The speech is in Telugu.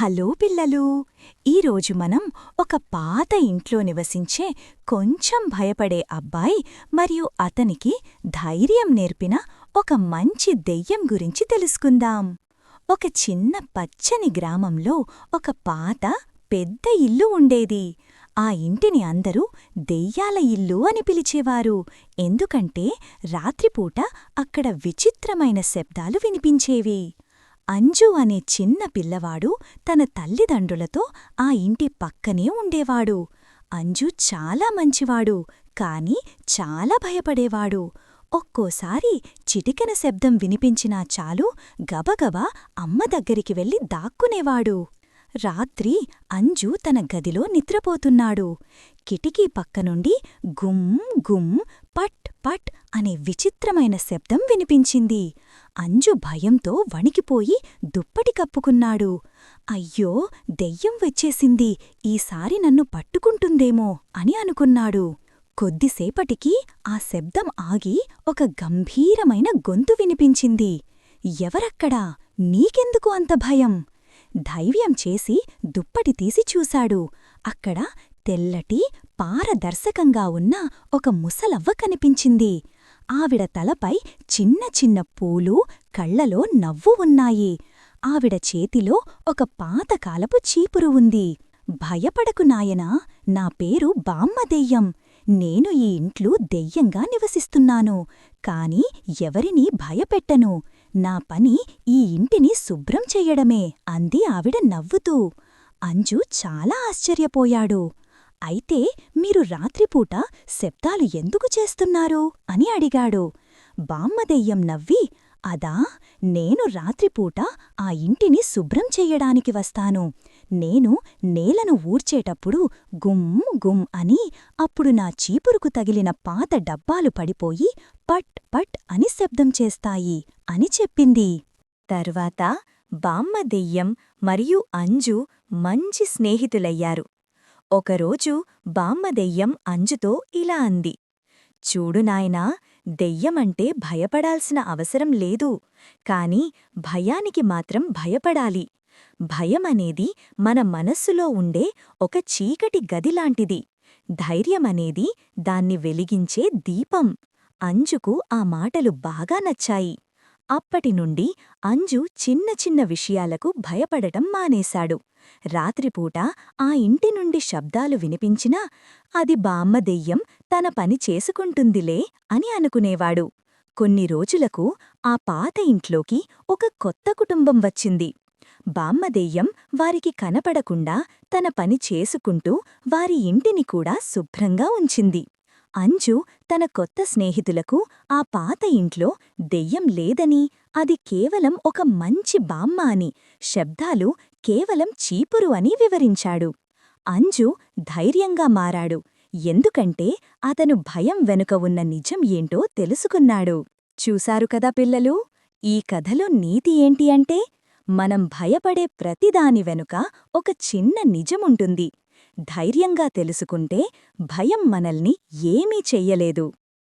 హలో పిల్లలు. ఈరోజు మనం ఒక పాత ఇంట్లో నివసించే కొంచెం భయపడే అబ్బాయి మరియు అతనికి ధైర్యం నేర్పిన ఒక మంచి దెయ్యం గురించి తెలుసుకుందాం. ఒక చిన్న పచ్చని గ్రామంలో ఒక పాత పెద్ద ఇల్లు ఉండేది. ఆ ఇంటిని అందరూ దెయ్యాల ఇల్లు అని పిలిచేవారు. ఎందుకంటే రాత్రిపూట అక్కడ విచిత్రమైన శబ్దాలు వినిపించేవి. అంజు అనే చిన్న పిల్లవాడు తన తల్లిదండ్రులతో ఆ ఇంటి పక్కనే ఉండేవాడు. అంజు చాలా మంచివాడు కాని చాలా భయపడేవాడు. ఒక్కోసారి చిటికెన శబ్దం వినిపించినా చాలు గబగబా అమ్మ దగ్గరికి వెళ్ళి దాక్కునేవాడు. రాత్రి అంజు తన గదిలో నిద్రపోతున్నాడు. కిటికీ పక్కనుండి గుమ్ గుమ్ పట్ పట్ అనే విచిత్రమైన శబ్దం వినిపించింది. అంజు భయంతో వణికిపోయి దుప్పటి కప్పుకున్నాడు. అయ్యో దెయ్యం వచ్చేసింది. ఈసారి నన్ను పట్టుకుంటుందేమో అని అనుకున్నాడు. కొద్దిసేపటికి ఆ శబ్దం ఆగి ఒక గంభీరమైన గొంతు వినిపించింది. ఎవరక్కడా? నీకెందుకు అంత భయం? ధైర్యం చేసి దుప్పటి తీసి చూశాడు. అక్కడ తెల్లటి పారదర్శకంగా ఉన్న ఒక ముసలవ్వ కనిపించింది. ఆవిడ తలపై చిన్న చిన్న పూలు కళ్ళలో నవ్వు ఉన్నాయి. ఆవిడ చేతిలో ఒక పాతకాలపు చీపురు ఉంది. భయపడకు నాయనా నా పేరు బామ్మదెయ్యం. నేను ఈ ఇంట్లో దెయ్యంగా నివసిస్తున్నాను. కాని ఎవరినీ భయపెట్టను. నా పని ఈ ఇంటిని శుభ్రం చెయ్యడమే అంది ఆవిడ నవ్వుతూ. అంజు చాలా ఆశ్చర్యపోయాడు. అయితే మీరు రాత్రిపూట శబ్దాలు ఎందుకు చేస్తున్నారు? అని అడిగాడు. బామ్మదెయ్యం నవ్వి అదా నేను రాత్రిపూట ఆ ఇంటిని శుభ్రం చెయ్యడానికి వస్తాను. నేను నేలను ఊర్చేటప్పుడు గుమ్ గుమ్ అని అప్పుడు నా చీపురుకు తగిలిన పాత డబ్బాలు పడిపోయి పట్ పట్ అని శబ్దం చేస్తాయి అని చెప్పింది. తర్వాత బామ్మ దెయ్యం మరియు అంజు మంచి స్నేహితులయ్యారు. ఒకరోజు బామ్మ దెయ్యం అంజుతో ఇలా అంది. చూడు నాయనా దెయ్యమంటే భయపడాల్సిన అవసరం లేదు కాని భయానికి మాత్రం భయపడాలి. భయమనేది మన మనస్సులో ఉండే ఒక చీకటి గదిలాంటిది. ధైర్యమనేది దాన్ని వెలిగించే దీపం. అంజుకు ఆ మాటలు బాగా నచ్చాయి. అప్పటినుండి అంజు చిన్న చిన్న విషయాలకు భయపడటం మానేశాడు. రాత్రిపూట ఆ ఇంటి నుండి శబ్దాలు వినిపించినా అది బామ్మ దెయ్యం తన పని చేసుకుంటుందిలే అని అనుకునేవాడు. కొన్ని రోజులకు ఆ పాత ఇంట్లోకి ఒక కొత్త కుటుంబం వచ్చింది. బామ్మదెయ్యం వారికి కనపడకుండా తన పని చేసుకుంటూ వారి ఇంటిని కూడా శుభ్రంగా ఉంచింది. అంజు తన కొత్త స్నేహితులకు ఆ పాత ఇంట్లో దెయ్యం లేదని అది కేవలం ఒక మంచి బామ్మ అని శబ్దాలు కేవలం చీపురు అని వివరించాడు. అంజు ధైర్యంగా మారాడు. ఎందుకంటే అతను భయం వెనుక ఉన్న నిజం ఏంటో తెలుసుకున్నాడు. చూశారు కదా పిల్లలు ఈ కథలో నీతి ఏంటి అంటే మనం భయపడే ప్రతిదాని వెనుక ఒక చిన్న నిజముంటుంది. ధైర్యంగా తెలుసుకుంటే భయం మనల్ని ఏమీ చెయ్యలేదు.